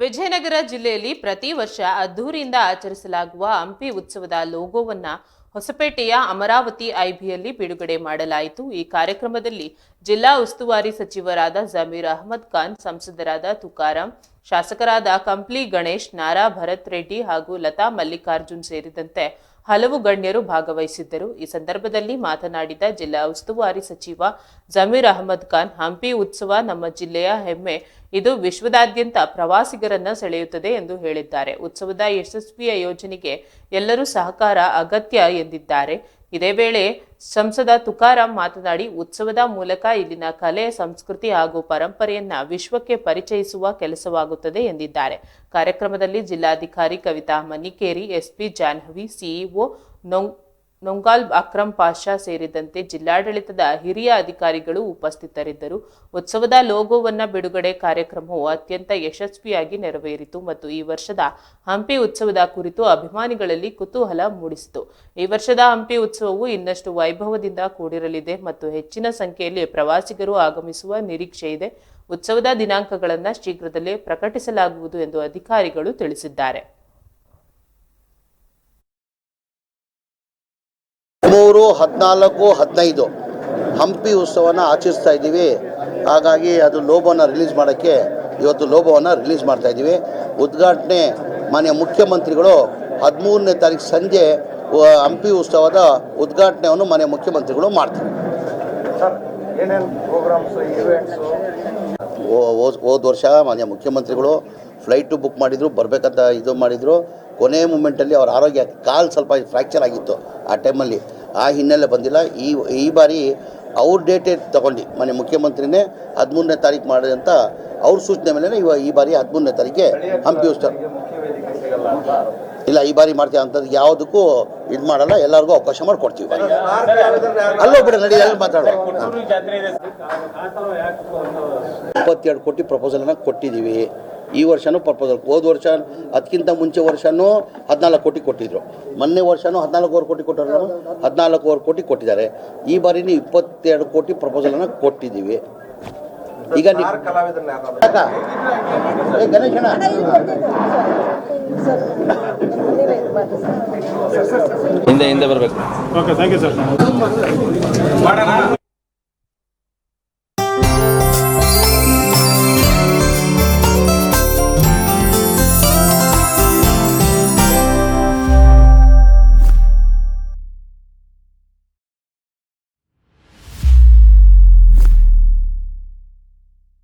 ವಿಜಯನಗರ ಜಿಲ್ಲೆಯಲ್ಲಿ ಪ್ರತಿ ವರ್ಷ ಅದ್ದೂರಿಯಿಂದ ಆಚರಿಸಲಾಗುವ ಹಂಪಿ ಉತ್ಸವದ ಲೋಗೋವನ್ನ ಹೊಸಪೇಟೆಯ ಅಮರಾವತಿ ಐಬಿಯಲ್ಲಿ ಬಿಡುಗಡೆ ಮಾಡಲಾಯಿತು. ಈ ಕಾರ್ಯಕ್ರಮದಲ್ಲಿ ಜಿಲ್ಲಾ ಉಸ್ತುವಾರಿ ಸಚಿವರಾದ ಜಮೀರ್ ಅಹಮದ್ ಖಾನ್, ಸಂಸದರಾದ ತುಕಾರಾಂ ಶಾಸಕರಾದ ಕಂಪ್ಲಿ ಗಣೇಶ್, ನಾರಾ ಭರತ್ ರೆಡ್ಡಿ ಹಾಗೂ ಲತಾ ಮಲ್ಲಿಕಾರ್ಜುನ್ ಸೇರಿದಂತೆ ಹಲವು ಗಣ್ಯರು ಭಾಗವಹಿಸಿದ್ದರು. ಈ ಸಂದರ್ಭದಲ್ಲಿ ಮಾತನಾಡಿದ ಜಿಲ್ಲಾ ಉಸ್ತುವಾರಿ ಸಚಿವ ಜಮೀರ್ ಅಹಮದ್ ಖಾನ್, ಹಂಪಿ ಉತ್ಸವ ನಮ್ಮ ಜಿಲ್ಲೆಯ ಹೆಮ್ಮೆ. ಇದು ವಿಶ್ವದಾದ್ಯಂತ ಪ್ರವಾಸಿಗರನ್ನ ಸೆಳೆಯುತ್ತದೆ ಎಂದು ಹೇಳಿದ್ದಾರೆ. ಉತ್ಸವದ ಯಶಸ್ವಿಯ ಯೋಜನೆಗೆ ಎಲ್ಲರೂ ಸಹಕಾರ ಅಗತ್ಯ ಎಂದಿದ್ದಾರೆ. ಇದೇ ವೇಳೆ ಸಂಸದ ತುಕಾರಾಂ ಮಾತನಾಡಿ ಉತ್ಸವದ ಮೂಲಕ ಇಲ್ಲಿನ ಕಲೆ, ಸಂಸ್ಕೃತಿ ಹಾಗೂ ಪರಂಪರೆಯನ್ನ ವಿಶ್ವಕ್ಕೆ ಪರಿಚಯಿಸುವ ಕೆಲಸವಾಗುತ್ತದೆ ಎಂದಿದ್ದಾರೆ. ಕಾರ್ಯಕ್ರಮದಲ್ಲಿ ಜಿಲ್ಲಾಧಿಕಾರಿ ಕವಿತಾ ಮನಿಕೇರಿ, ಎಸ್ಪಿ ಜಾಹ್ನವಿ, ಸಿಇಒ ನೊಂಗ್ ನೊಂಗಾಲ್ ಅಕ್ರಂ ಪಾಷಾ ಸೇರಿದಂತೆ ಜಿಲ್ಲಾಡಳಿತದ ಹಿರಿಯ ಅಧಿಕಾರಿಗಳು ಉಪಸ್ಥಿತರಿದ್ದರು. ಉತ್ಸವದ ಲೋಗೋವನ್ನ ಬಿಡುಗಡೆ ಕಾರ್ಯಕ್ರಮವು ಅತ್ಯಂತ ಯಶಸ್ವಿಯಾಗಿ ನೆರವೇರಿತು ಮತ್ತು ಈ ವರ್ಷದ ಹಂಪಿ ಉತ್ಸವದ ಕುರಿತು ಅಭಿಮಾನಿಗಳಲ್ಲಿ ಕುತೂಹಲ ಮೂಡಿಸಿತು. ಈ ವರ್ಷದ ಹಂಪಿ ಉತ್ಸವವು ಇನ್ನಷ್ಟು ವೈಭವದಿಂದ ಕೂಡಿರಲಿದೆ ಮತ್ತು ಹೆಚ್ಚಿನ ಸಂಖ್ಯೆಯಲ್ಲಿ ಪ್ರವಾಸಿಗರು ಆಗಮಿಸುವ ನಿರೀಕ್ಷೆ ಇದೆ. ಉತ್ಸವದ ದಿನಾಂಕಗಳನ್ನು ಶೀಘ್ರದಲ್ಲೇ ಪ್ರಕಟಿಸಲಾಗುವುದು ಎಂದು ಅಧಿಕಾರಿಗಳು ತಿಳಿಸಿದ್ದಾರೆ. ಹದಿಮೂರು ಹದಿನಾಲ್ಕು ಹದಿನೈದು ಹಂಪಿ ಉತ್ಸವನ ಆಚರಿಸ್ತಾ ಇದ್ದೀವಿ. ಹಾಗಾಗಿ ಅದು ಲೋಬೋನ ರಿಲೀಸ್ ಮಾಡೋಕ್ಕೆ ಇವತ್ತು ಲೋಬೋವನ್ನು ರಿಲೀಸ್ ಮಾಡ್ತಾ ಇದ್ದೀವಿ. ಉದ್ಘಾಟನೆ ಮಾನ್ಯ ಮುಖ್ಯಮಂತ್ರಿಗಳು ಹದಿಮೂರನೇ ತಾರೀಕು ಸಂಜೆ ಹಂಪಿ ಉತ್ಸವದ ಉದ್ಘಾಟನೆಯನ್ನು ಮಾನ್ಯ ಮುಖ್ಯಮಂತ್ರಿಗಳು ಮಾಡ್ತಾರೆ. ಸರ್ ಏನೇನು ಪ್ರೋಗ್ರಾಮ್ಸ್ ಇವೆಂಟ್ಸು ಹೋದ ವರ್ಷ ಮಾನ್ಯ ಮುಖ್ಯಮಂತ್ರಿಗಳು ಫ್ಲೈಟು ಬುಕ್ ಮಾಡಿದರು ಬರಬೇಕಂತ ಇದು ಮಾಡಿದರು. ಕೊನೆ ಮೂಮೆಂಟಲ್ಲಿ ಅವ್ರ ಆರೋಗ್ಯ ಕಾಲು ಸ್ವಲ್ಪ ಫ್ರ್ಯಾಕ್ಚರ್ ಆಗಿತ್ತು ಆ ಟೈಮಲ್ಲಿ ಆ ಹಿನ್ನೆಲೆ ಬಂದಿಲ್ಲ. ಈ ಈ ಬಾರಿ ಅವ್ರ ಡೇಟೇ ತಗೊಂಡು. ಮನೆ ಮುಖ್ಯಮಂತ್ರಿನೇ ಹದಿಮೂರನೇ ತಾರೀಕು ಮಾಡಿ ಅಂತ ಅವ್ರ ಸೂಚನೆ ಮೇಲೆ ಇವಾಗ ಈ ಬಾರಿ ಹದಿಮೂರನೇ ತಾರೀಕಿಗೆ ಹಂಪಿ ಉತ್ಸವ. ಇಲ್ಲ ಈ ಬಾರಿ ಮಾಡ್ತೀವಿ ಅಂಥದ್ದು ಯಾವುದಕ್ಕೂ ಇದು ಮಾಡಲ್ಲ. ಎಲ್ಲರಿಗೂ ಅವಕಾಶ ಮಾಡಿಕೊಡ್ತೀವಿ. ಅಲ್ಲೋ ಬಿಡ ನಡಿ ಅಲ್ಲಿ ಮಾತಾಡೋ ಇಪ್ಪತ್ತೆರಡು ಕೋಟಿ ಪ್ರಪೋಸಲನ್ನು ಕೊಟ್ಟಿದ್ದೀವಿ. ಈ ವರ್ಷನೂ ಪರ್ಪೋಸಲ್. ಹೋದ ವರ್ಷ ಅದಕ್ಕಿಂತ ಮುಂಚೆ ವರ್ಷನೂ ಹದಿನಾಲ್ಕು ಕೋಟಿ ಕೊಟ್ಟಿದ್ರು. ಮೊನ್ನೆ ವರ್ಷನೂ ಹದಿನಾಲ್ಕೂವರೆ ಕೋಟಿ ಕೊಟ್ಟರು ಹದಿನಾಲ್ಕೂವರೆ ಕೋಟಿ ಕೊಟ್ಟಿದ್ದಾರೆ. ಈ ಬಾರಿನೂ ಇಪ್ಪತ್ತೆರಡು ಕೋಟಿ ಪ್ರಪೋಸಲನ್ನು ಕೊಟ್ಟಿದ್ದೀವಿ. ಈಗ ಗಣೇಶನ ಹಿಂದೆ ಹಿಂದೆ ಬರಬೇಕು. Okay thank you sir